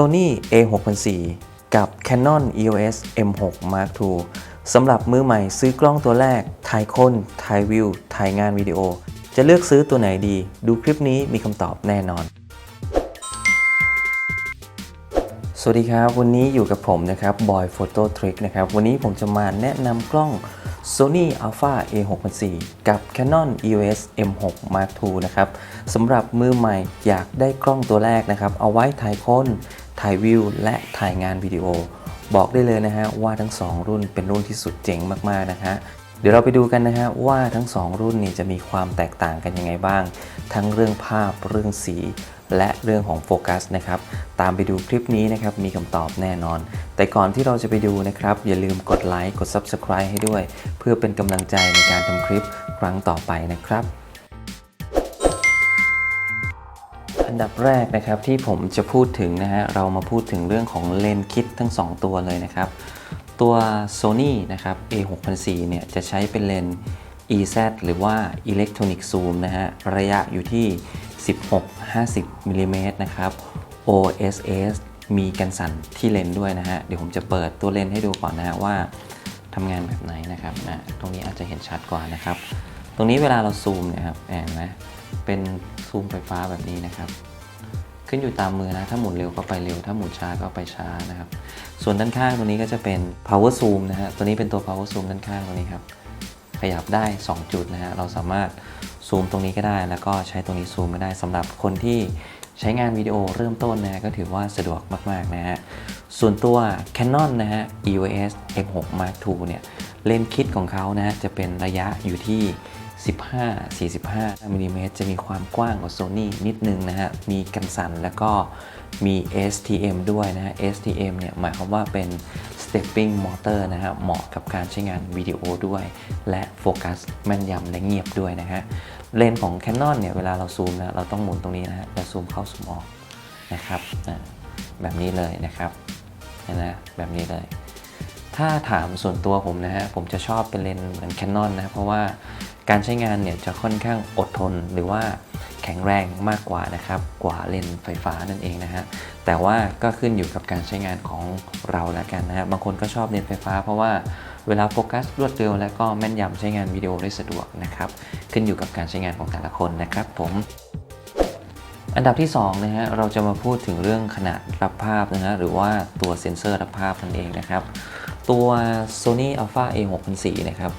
Sony A6004 กับ Canon EOS M6 Mark II สำหรับมือใหม่ซื้อกล้องตัวแรก ถ่ายคนถ่ายวิว ถ่ายงานวิดีโอ จะเลือกซื้อตัวไหนดี ดูคลิปนี้มีคำตอบแน่นอน สวัสดีครับ วันนี้อยู่กับผมนะครับ Boy Photo Trick นะครับ วันนี้ผมจะมาแนะนำกล้อง Sony Alpha A6004 กับ Canon EOS M6 Mark II นะครับสำหรับมือใหม่อยากได้กล้องตัวแรกนะครับ เอาไว้ถ่ายคน ถ่ายวิวและถ่ายงานวิดีโอ บอกได้เลยนะฮะว่าทั้ง 2 รุ่นเป็นรุ่นที่สุดเจ๋งมากๆนะฮะเดี๋ยวเราไปดูกันนะฮะว่าทั้ง 2 รุ่นนี้จะมีความแตกต่างกันยังไงบ้าง ทั้งเรื่องภาพเรื่องสี และเรื่องของโฟกัสนะครับตามไปดูคลิปนี้นะครับมีคำตอบแน่นอน แต่ก่อนที่เราจะไปดูนะครับอย่าลืมกดไลค์กด Subscribe ให้ด้วย เพื่อเป็นกำลังใจในการทำคลิปครั้งต่อไปนะครับ อันดับแรกนะครับที่ผมจะพูดถึงนะฮะเรามาพูดถึงเรื่องของเลนส์คิดทั้ง 2 ตัวเลยนะครับ ตัว Sony นะครับ A6004 เนี่ยจะใช้เป็นเลนส์ EZ หรือว่า Electronic Zoom นะฮะระยะอยู่ที่ 16-50มิลลิเมตรนะครับ OSS มีกันสั่นที่เลนส์ด้วยนะฮะ เดี๋ยวผมจะเปิดตัวเลนส์ให้ดูก่อนนะฮะว่าทำงานแบบไหนนะครับนะตรงนี้อาจจะเห็นชัดกว่านะครับ ตรงนี้เวลาเราซูมนี่ยครับเห็นไหมเป็นซูมไฟฟ้าแบบนี้นะครับ ขึ้นอยู่ตามมือนะ ถ้าหมุนเร็วก็ไปเร็ว ถ้าหมุนช้าก็ไปช้านะครับ ส่วนด้านข้างตรงนี้ก็จะเป็น power zoom นะฮะ ตัวนี้เป็นตัว power zoom ด้านข้างตรงนี้ครับ ขยับได้ 2 จุดนะฮะ เราสามารถซูมตรงนี้ก็ได้ แล้วก็ใช้ตรงนี้ซูมก็ได้สำหรับคนที่ใช้งานวิดีโอเริ่มต้นนะฮะก็ถือว่าสะดวกมาก ๆ นะฮะ ส่วนตัว Canon นะฮะ EOS M6 Mark II เนี่ย เลนส์คิดของเขานะฮะจะเป็นระยะอยู่ที่ 15-45มิลลิเมตรจะมีความกว้างกว่า Sony นิดนึงนะฮะ มีกันสั่นแล้วก็มี STM ด้วยนะฮะ STM เนี่ยหมายความว่าเป็น stepping motor นะฮะ เหมาะกับการใช้งานวิดีโอด้วย และโฟกัสแม่นยำและเงียบด้วยนะฮะ เลนส์ของ Canon เนี่ยเวลาเราซูมนะเราต้องหมุนตรงนี้นะฮะแล้วซูมเข้าซูมออกนะครับแบบนี้เลยนะครับนะแบบนี้เลยถ้าถามส่วนตัวผมนะฮะ ผมจะชอบเป็นเลนส์เหมือน Canon นะ เพราะว่า การใช้งานเนี่ยจะค่อนข้างอดทนหรือว่าแข็งแรงมากกว่านะครับกว่าเลนส์ไฟฟ้านั่นเองนะฮะแต่ว่าก็ขึ้นอยู่กับการใช้งานของเราแล้วกันนะฮะบางคนก็ชอบเลนส์ไฟฟ้า เพราะว่าเวลาโฟกัสรวดเร็วและก็แม่นยำใช้งานวิดีโอได้สะดวกนะครับขึ้นอยู่กับการใช้งานของแต่ละคนนะครับผมอันดับที่2นะฮะเราจะมาพูดถึงเรื่องขนาดรับภาพนะฮะหรือว่าตัวเซ็นเซอร์รับภาพนั่นเองนะครับตัว Sony Alpha A6004 นะครับ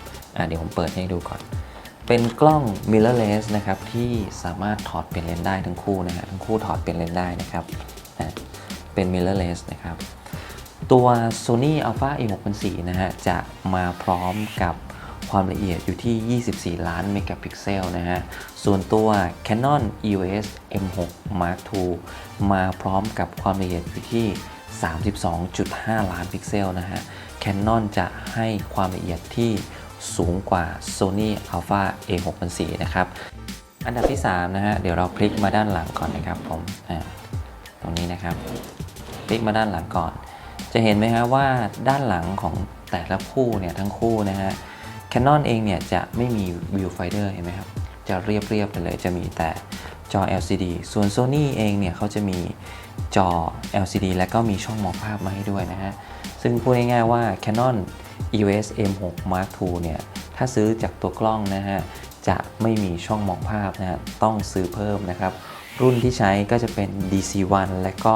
เดี๋ยวผมเปิดให้ดูก่อน เป็นกล้อง mirrorless นะครับที่สามารถถอดเป็นเลนส์ได้ทั้งคู่นะฮะทั้งคู่ถอดเป็นเลนส์ได้นะครับเป็น mirrorless นะครับตัว Sony Alpha A6004 นะฮะจะมาพร้อมกับความละเอียดอยู่ที่ 24 ล้านเมกะพิกเซลนะฮะ ส่วนตัว Canon EOS M6 Mark II มาพร้อมกับความละเอียดอยู่ที่ 32.5 ล้านพิกเซลนะฮะ Canon จะให้ความละเอียดที่ สูงกว่า Sony Alpha A6004 นะครับ อันดับที่ 3 นะฮะ เดี๋ยวเราพลิกมาด้านหลังก่อนนะครับผมตรงนี้นะครับ พลิกมาด้านหลังก่อน จะเห็นไหมฮะว่าด้านหลังของแต่ละคู่เนี่ยทั้งคู่นะฮะ Canon เองเนี่ยจะไม่มี viewfinder เห็นไหมครับ จะเรียบๆไปเลยจะมีแต่จอ LCD ส่วน Sony เองเนี่ยเขาจะมีจอ LCD และก็มีช่องมองภาพมาให้ด้วยนะฮะ ซึ่งพูดง่ายๆว่า Canon EOS M6 Mark II เนี่ยถ้าซื้อจากตัวกล้องนะฮะจะไม่มีช่องมองภาพนะฮะต้องซื้อเพิ่มนะครับ รุ่นที่ใช้ก็จะเป็น DC1 และก็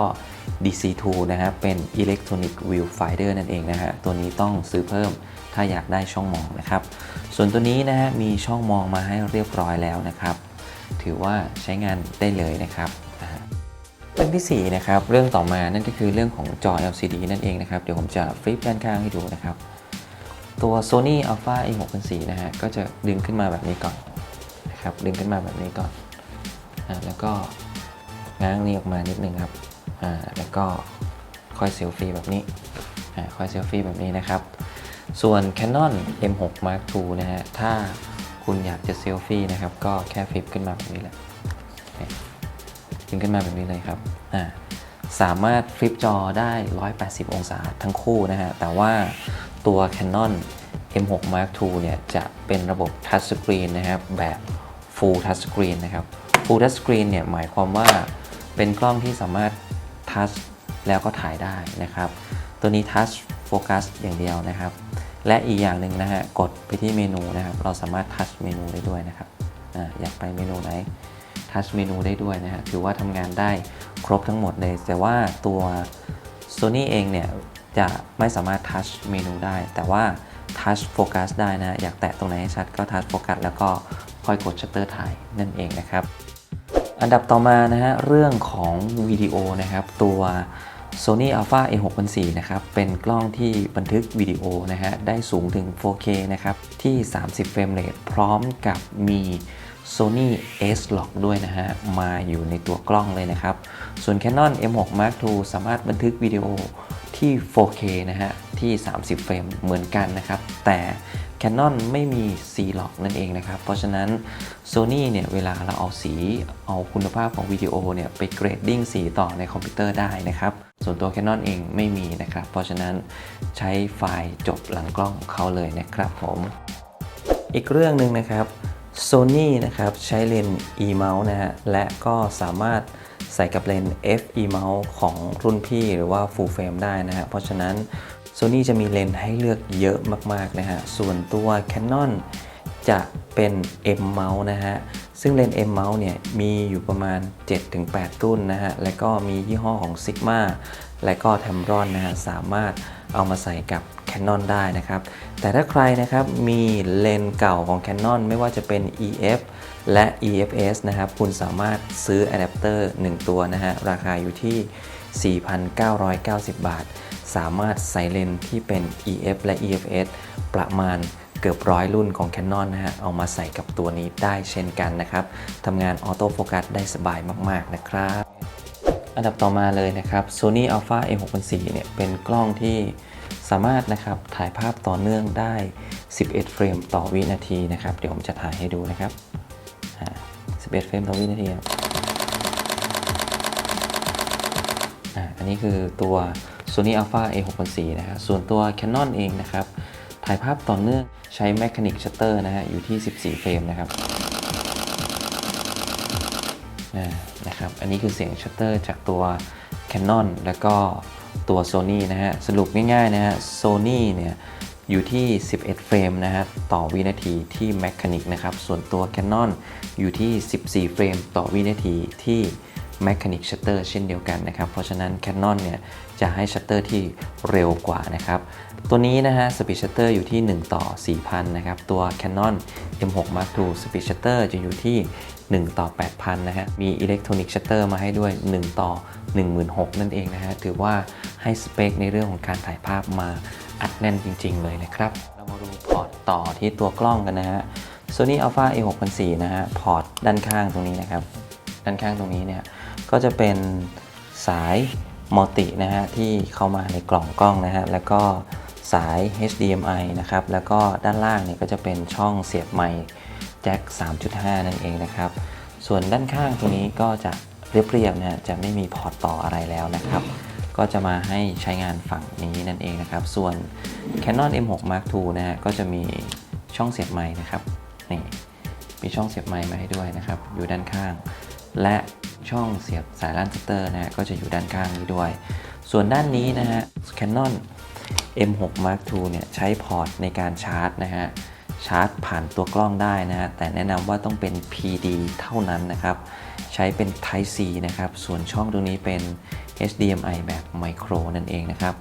DC2 นะฮะเป็น Electronic Viewfinder นั่นเองนะฮะตัวนี้ต้องซื้อเพิ่มถ้าอยากได้ช่องมองนะครับ ส่วนตัวนี้นะฮะมีช่องมองมาให้เรียบร้อยแล้วนะครับ ถือว่าใช้งานได้เลยนะครับเรื่องที่4นะครับเรื่องต่อมานั่นก็คือเรื่องของจอ LCD นั่นเองนะครับ เดี๋ยวผมจะฟลิปด้านข้างให้ดูนะครับ ตัว Sony Alpha A6004 นะฮะ ก็จะดึงขึ้นมาแบบนี้ก่อนนะครับ ดึงขึ้นมาแบบนี้ก่อนอ่าแล้วก็ง้างนี้ออกมานิดนึงครับอ่าแล้วก็ค่อยเซลฟี่แบบนี้อ่าค่อยเซลฟี่แบบนี้นะครับ ส่วน Canon M6 Mark II นะฮะ ถ้าคุณอยากจะเซลฟี่นะครับ ก็แค่ฟลิปขึ้นมาแบบนี้แหละดึงขึ้นมาแบบนี้เลยครับอ่าสามารถฟลิปจอได้ 180 องศาทั้งคู่นะฮะ แต่ว่า ตัว Canon M6 Mark II เนี่ยจะเป็นระบบ Touch Screen นะครับ แบบ Full Touch Screen นะครับ Full Touch Screen เนี่ยหมายความว่าเป็นกล้องที่สามารถ Touch แล้วก็ถ่ายได้นะครับ ตัวนี้ touch focus อย่างเดียวนะครับ และอีกอย่างหนึ่งนะฮะกดไปที่เมนูนะครับ เราสามารถ touch เมนูได้ด้วยนะครับออยากไปเมนูไหนทัชเมนูได้ด้วยนะฮะถือว่าทำงานได้ครบทั้งหมดเลย แต่ว่าตัว Sony เองเนี่ย จะไม่สามารถทัชเมนูได้ แต่ว่าทัชโฟกัสได้นะ อยากแตะตรงไหนให้ชัดก็ทัชโฟกัสแล้วก็ค่อยกดชัตเตอร์ถ่ายนั่นเองนะครับ อันดับต่อมานะฮะเรื่องของวิดีโอนะครับตัว Sony Alpha A6 4นะครับ เป็นกล้องที่บันทึกวิดีโอนะฮะ ได้สูงถึง 4K นะครับ ที่ 30 เฟรมเรทพร้อมกับมี Sony S-Log ด้วยนะฮะ มาอยู่ในตัวกล้องเลยนะครับ ส่วน Canon M6 Mark II สามารถบันทึกวิดีโอ ที่ 4K นะฮะ ที่ 30 เฟรมเหมือนกันนะครับ แต่ Canon ไม่มี C-Log นั่นเองนะครับ เพราะฉะนั้น Sony เนี่ย เวลาเราเอาสีเอาคุณภาพของวิดีโอเนี่ย ไปเกรดดิ้งสีต่อในคอมพิวเตอร์ได้นะครับ ส่วนตัว Canon เองไม่มีนะครับ เพราะฉะนั้นใช้ไฟล์จบหลังกล้องของเขาเลยนะครับผม อีกเรื่องหนึ่งนะครับ Sony นะครับ ใช้เลนส์ e mount นะฮะและก็สามารถ ใส่กับเลนส์ f e mount ของรุ่นพี่หรือว่า full frame ได้นะฮะเพราะฉะนั้น Sony จะมีเลนส์ให้เลือกเยอะมากๆนะฮะส่วนตัว Canon จะเป็น M mount นะฮะซึ่งเลนส์ M mount เนี่ยมีอยู่ประมาณ 7-8 รุ่นนะฮะและก็มียี่ห้อของ Sigma และก็ Tamron นะฮะสามารถเอามาใส่กับ Canon ได้นะครับ แต่ถ้าใครนะครับมีเลนส์เก่าของ Canon ไม่ว่าจะเป็น EF และ EFS นะครับ คุณสามารถซื้ออะแดปเตอร์1ตัวนะฮะ ราคาอยู่ที่ 4,990 บาท สามารถใส่เลนที่เป็น EF และ EFS ประมาณเกือบร้อยรุ่นของ Canon นะฮะ เอามาใส่กับตัวนี้ได้เช่นกันนะครับทำงานออโต้โฟกัสได้สบายมาก ๆ นะครับ อันดับต่อมาเลยนะครับ Sony Alpha A604 เนี่ย เป็นกล้องที่สามารถนะครับถ่ายภาพต่อเนื่องได้ 11 เฟรมต่อวินาทีนะครับ เดี๋ยวผมจะถ่ายให้ดูนะครับ 11 เฟรมต่อวินาทีครับอ่าอันนี้คือตัว Sony Alpha A64 นะครับส่วนตัว Canon เองนะครับ ถ่ายภาพต่อเนื่องใช้ Mechanic Shutter นะฮะอยู่ที่ 14 เฟรมนะครับนะครับ อันนี้คือเสียงชัตเตอร์จากตัว Canon แล้วก็ตัว Sony นะฮะ สรุปง่ายๆนะฮะ Sony เนี่ย อยู่ที่ 11 เฟรมนะฮะต่อวินาทีที่ Mechanic นะครับส่วนตัว Canon อยู่ที่ 14 เฟรมต่อวินาทีที่ Mechanic Shutter เช่นเดียวกันนะครับ เพราะฉะนั้น Canon เนี่ยจะให้ชัตเตอร์ที่เร็วกว่านะครับ ตัวนี้นะฮะ Speed Shutter อยู่ที่ 1 ต่อ 4,000 นะครับ ตัว Canon M6 Mark II Speed Shutter จะอยู่ที่ 1 ต่อ 8,000 นะฮะ มี Electronic Shutter มาให้ด้วย 1 ต่อ 16,000 นั่นเองนะฮะ ถือว่าให้สเปคในเรื่องของการถ่ายภาพมาอัดแน่นจริง ๆ เลยนะครับ เรามาดูพอร์ตต่อที่ตัวกล้องกันนะฮะ Sony Alpha A604 นะฮะ พอร์ตด้านข้างตรงนี้นะครับ ด้านข้างตรงนี้เนี่ย ก็จะเป็นสายมัลตินะฮะ ที่เข้ามาในกล่องกล้องนะฮะ แล้วก็สาย HDMI นะครับ แล้วก็ด้านล่างเนี่ยก็จะเป็นช่องเสียบไมค์ แจ็ค 3.5 นั่นเองนะครับ ส่วนด้านข้างตรงนี้ก็จะเรียบๆนะฮะจะไม่มีพอร์ตต่ออะไรแล้วนะครับ ก็จะมาให้ใช้งานฝั่งนี้นั่นเองนะครับ ส่วน Canon M6 Mark II นะฮะก็จะมีช่องเสียบไมค์นะครับนี่มีช่องเสียบไมค์มาให้ด้วยนะครับ อยู่ด้านข้าง และช่องเสียบสายล่านชัตเตอร์นะฮะก็จะอยู่ด้านข้างนี้ด้วย ส่วนด้านนี้นะฮะ Canon M6 Mark II เนี่ยใช้พอร์ตในการชาร์จนะฮะ ชาร์จผ่านตัวกล้องได้นะฮะแต่แนะนำว่าต้องเป็น PD เท่านั้นนะครับ ใช้เป็น Type C นะครับ ส่วนช่องตรงนี้เป็น HDMI แบบไมโครนั่นเองนะครับ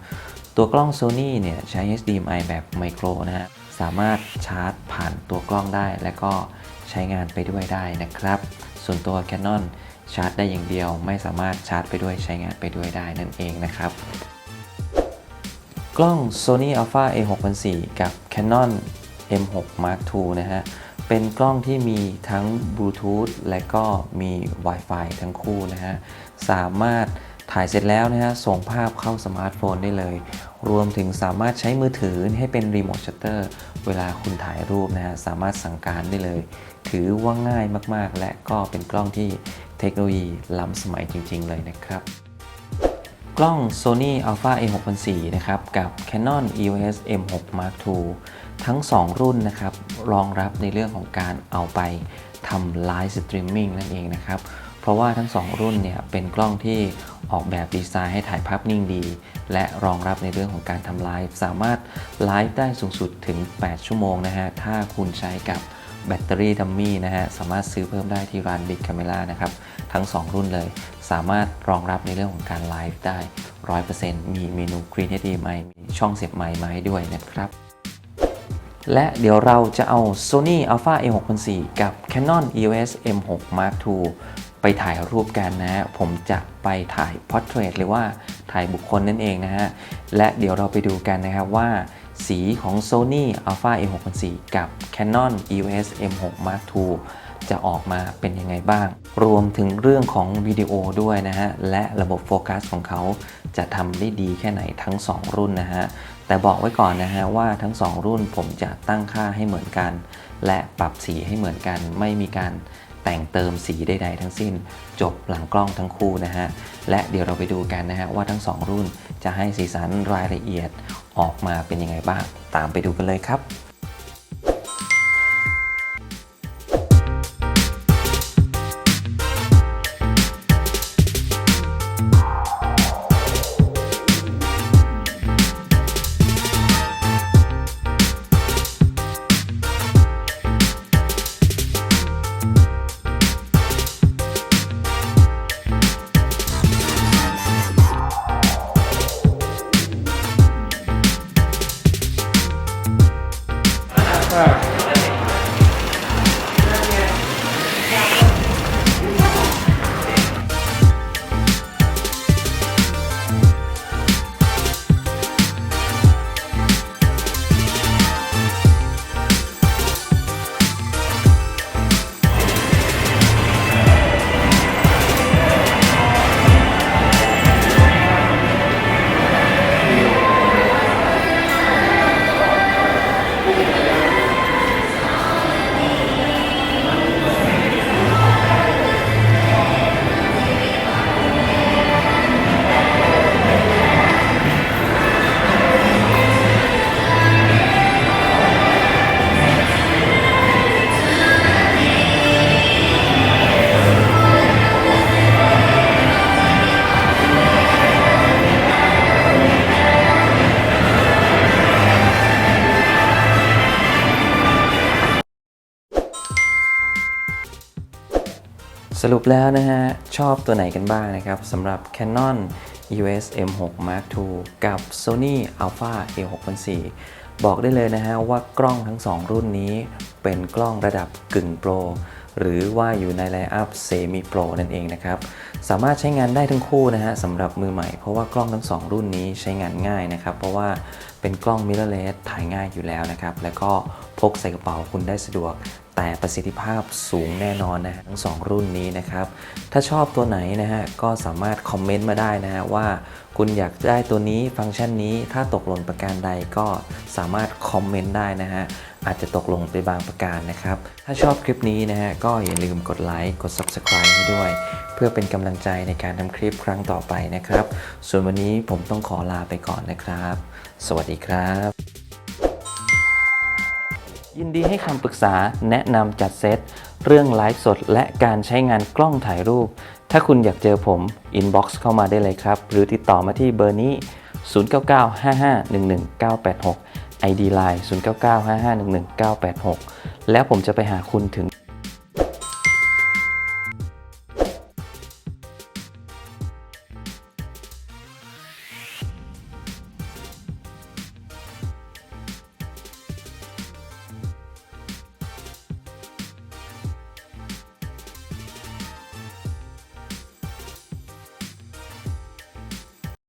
ตัวกล้อง Sony เนี่ยใช้ HDMI แบบไมโครนะฮะสามารถชาร์จผ่านตัวกล้องได้ และก็ใช้งานไปด้วยได้นะครับ ส่วนตัว Canon ชาร์จได้อย่างเดียว ไม่สามารถชาร์จไปด้วยใช้งานไปด้วยได้นั่นเองนะครับ กล้อง Sony Alpha A604 กับ Canon M6 Mark II นะฮะ เป็นกล้องที่มีทั้งบลูทูธและก็มี Wi-Fi ทั้งคู่นะฮะ สามารถถ่ายเสร็จแล้วนะฮะ ส่งภาพเข้าสมาร์ทโฟนได้เลย รวมถึงสามารถใช้มือถือให้เป็นรีโมทชัตเตอร์เวลาคุณถ่ายรูปนะฮะ สามารถสั่งการได้เลย ถือว่าง่ายมากๆ และก็เป็นกล้องที่เทคโนโลยีล้ำสมัยจริง ๆ เลยนะครับกล้อง Sony Alpha A604 นะครับ กับ Canon EOS M6 Mark II ทั้ง 2 รุ่นนะครับรองรับในเรื่องของการเอาไปทำไลฟ์สตรีมมิ่งนั่นเองนะครับ เพราะว่าทั้ง 2 รุ่นเนี่ยเป็นกล้องที่ออกแบบดีไซน์ให้ถ่ายภาพนิ่งดี และรองรับในเรื่องของการทำไลฟ์สามารถไลฟ์ได้สูงสุดถึง 8 ชั่วโมงนะฮะ ถ้าคุณใช้กับแบตเตอรี่ดัมมี่นะฮะ สามารถซื้อเพิ่มได้ที่ร้าน Big Camera นะครับ ทั้ง 2 รุ่นเลย สามารถรองรับในเรื่องของการไลฟ์ได้ 100%มีเมนู Green HDMI มีช่องเสียบไมค์มาให้ด้วยนะครับ และเดี๋ยวเราจะเอา Sony Alpha A64 กับ Canon EOS M6 Mark II ไปถ่ายรูปกันนะฮะผมจะไปถ่าย Portrait หรือว่าถ่ายบุคคลนั่นเองนะฮะ และเดี๋ยวเราไปดูกันนะครับว่า สีของ Sony Alpha A64 กับ Canon EOS M6 Mark II จะออกมาเป็นยังไงบ้าง รวมถึงเรื่องของวิดีโอด้วยนะฮะ และระบบโฟกัสของเขาจะทำได้ดีแค่ไหนทั้ง 2 รุ่นนะฮะ แต่บอกไว้ก่อนนะฮะว่าทั้ง 2 รุ่นผมจะตั้งค่าให้เหมือนกัน และปรับสีให้เหมือนกัน ไม่มีการแต่งเติมสีใดๆทั้งสิ้น จบหลังกล้องทั้งคู่นะฮะ และเดี๋ยวเราไปดูกันนะฮะว่าทั้ง 2 รุ่นจะให้สีสันรายละเอียดออกมาเป็นยังไงบ้าง ตามไปดูกันเลยครับ Tak. สรุปแล้วนะฮะ ชอบตัวไหนกันบ้างนะครับสำหรับ Canon EOS M6 Mark II กับ Sony Alpha A6004 บอกได้เลยนะฮะว่ากล้องทั้ง 2 รุ่นนี้เป็นกล้องระดับกึ่งโปรหรือว่าอยู่ในไลน์อัพเซมิโปรนั่นเองนะครับ สามารถใช้งานได้ทั้งคู่นะฮะสำหรับมือใหม่เพราะว่ากล้องทั้ง 2 รุ่นนี้ใช้งานง่ายนะครับ เพราะว่าเป็นกล้อง mirrorless ถ่ายง่ายอยู่แล้วนะครับ แล้วก็พกใส่กระเป๋าคุณได้สะดวก แต่ประสิทธิภาพสูงแน่นอนนะทั้ง 2 รุ่นนี้นะครับ ถ้าชอบตัวไหนนะฮะก็สามารถคอมเมนต์มาได้นะฮะว่าคุณอยากได้ตัวนี้ฟังก์ชันนี้ถ้าตกหล่นประการใดก็สามารถคอมเมนต์ได้นะฮะอาจจะตกหลงไปบางประการนะครับ ถ้าชอบคลิปนี้นะฮะก็อย่าลืมกดไลค์กด Subscribe ให้ด้วย เพื่อเป็นกำลังใจในการทำคลิปครั้งต่อไปนะครับ ส่วนวันนี้ผมต้องขอลาไปก่อนนะครับ สวัสดีครับ ยินดีให้คำปรึกษาแนะนำจัดเซต เรื่องไลฟ์สด และการใช้งานกล้องถ่ายรูป ถ้าคุณอยากเจอผม อินบ็อกซ์เข้ามาได้เลยครับ หรือติดต่อมาที่เบอร์นี้ 0995511986 ID Line 0995511986 แล้วผมจะไปหาคุณถึง